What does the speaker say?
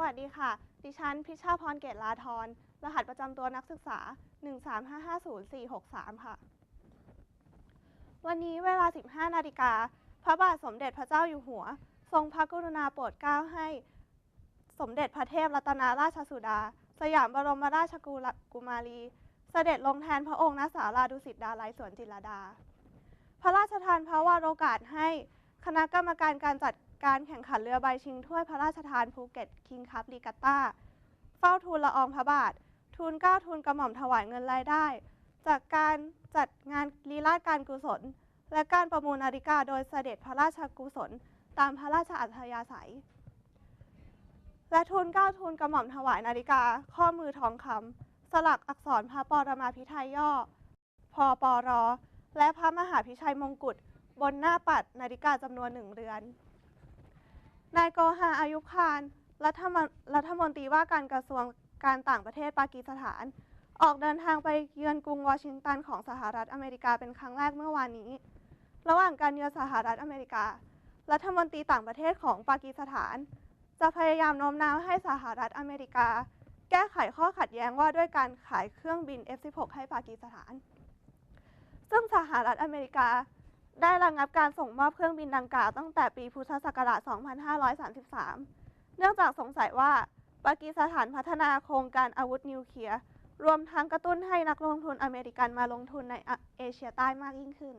วัสดีค่ะ ดิฉัน พิชาพรเกตลาธรรหัสประจำตัวนักศึกษา 13550-463 ค่ะ วันนี้เวลา 15 นาฬิกา พระบาทสมเด็จพระเจ้าอยู่หัว ทรงพระกรุณาโปรดเกล้าให้ สมเด็จพระเทพรัตนราชสุดา สยามบรมราชกุลกุมารี เสด็จลงแทนพระองค์ณศาลาดุสิตดาลัยสวนจิรดา พระราชทานพระวโรกาสให้ คณะกรรมการการจัด การแข่งขันเรือใบชิงถ้วยพระราชทานภูเก็ตคิงคัพลีกาต้า เฝ้าทูลละอองพระบาท ทูลเก้าทูลกระหม่อมถวายเงินรายได้ จากการจัดงานลีลาศการกุศล และการประมูลนาฬิกาโดยเสด็จพระราชกุศล ตามพระราชอัธยาศัย และทูลเก้าทูลกระหม่อมถวายนาฬิกา ข้อมือทองคำสลักอักษรพระปรมาภิไธยย่อพอปรและพระมหาพิชัยมงกุฎบนหน้าปัดนาฬิกาจำนวนหนึ่งเรือน นายโกฮาอายุคารรัฐมนรัฐมนตรีว่าการกระทรวงการต่างประเทศปากีสถาน ออกเดินทางไปเยือนกรุงวอชิงตันของสหรัฐอเมริกาเป็นครั้งแรกเมื่อวานนี้ ระหว่างการเยือนสหรัฐอเมริกา รัฐมนตรีต่างประเทศของปากีสถาน จะพยายามโน้มน้าวให้สหรัฐอเมริกา แก้ไขข้อขัดแย้งว่าด้วยการขายเครื่องบิน F-16 ให้ปากีสถาน ซึ่งสหรัฐอเมริกา ได้ระงับการส่งมอบเครื่องบินดังกล่าวตั้งแต่ปีพุทธศักราช 2533 เนื่องจากสงสัยว่าปากีสถานพัฒนาโครงการอาวุธนิวเคลียร์ รวมทั้งกระตุ้นให้นักลงทุนอเมริกันมาลงทุนในเอเชียใต้มากยิ่งขึ้น